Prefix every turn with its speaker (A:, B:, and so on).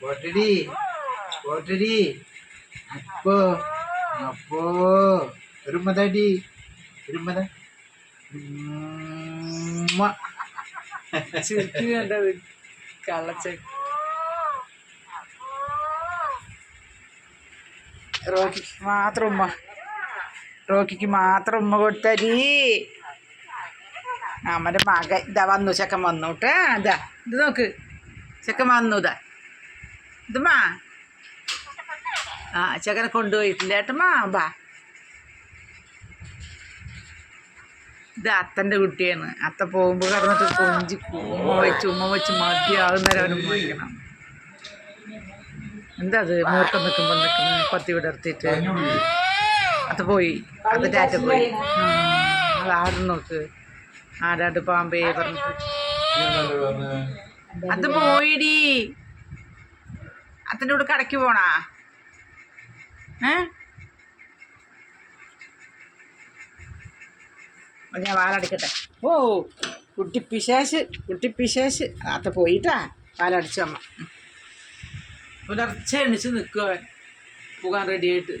A: പോട്ടടി പോട്ടടി. അപ്പോ അപ്പോ ഒരുമതാടി ഒരുമത.
B: ചുരുക്കി കണ്ടത് റോക്കിക്ക് മാത്രം ഉമ്മ. റോക്കിക്ക് മാത്രം ഉമ്മ കൊടുത്തരി നമ്മുടെ മകൻ ഇതാ വന്നു ചെക്കൻ വന്നു കേട്ടാ ഇതാ ഇത് നോക്ക്. ചെക്കൻ വന്നു ഇതാ. ഇതുമാ ആ ചെക്കനെ കൊണ്ടുപോയിട്ടില്ല ഏട്ടമ്മാ ബാ ഇത് അത്തന്റെ കുട്ടിയാണ്. അത്ത പോകുമ്പോൾ കിടന്നിട്ട് കൊഞ്ചി ഉമ്മ വെച്ച് ഉമ്മ വെച്ച് മതിയാകുന്നേരം അവന് പോയിക്കണം എന്താ അത് മൂർക്കം നിൽക്കുമ്പോൾ നിൽക്കുന്നു? പത്തി വിടർത്തിയിട്ട്. അത് പോയി. അത് ടാറ്റ പോയി. അത് ആടും നോക്ക്. ആടാട് പാമ്പേ പറഞ്ഞിട്ട്. അത് പോയിടി. അത്തന്റെ കൂടെ കടയ്ക്ക് പോണാ? ഏ? ഞാൻ വാലടിക്കട്ടെ. ഓ കുട്ടി കുട്ടിപ്പിശേഷ് കുട്ടി പിശാശ്. അത്ത പോയിട്ടാ വാലടിച്ചു അമ്മ പുലർച്ചെ എണിച്ച് നിൽക്കുക പോകാൻ റെഡിയായിട്ട്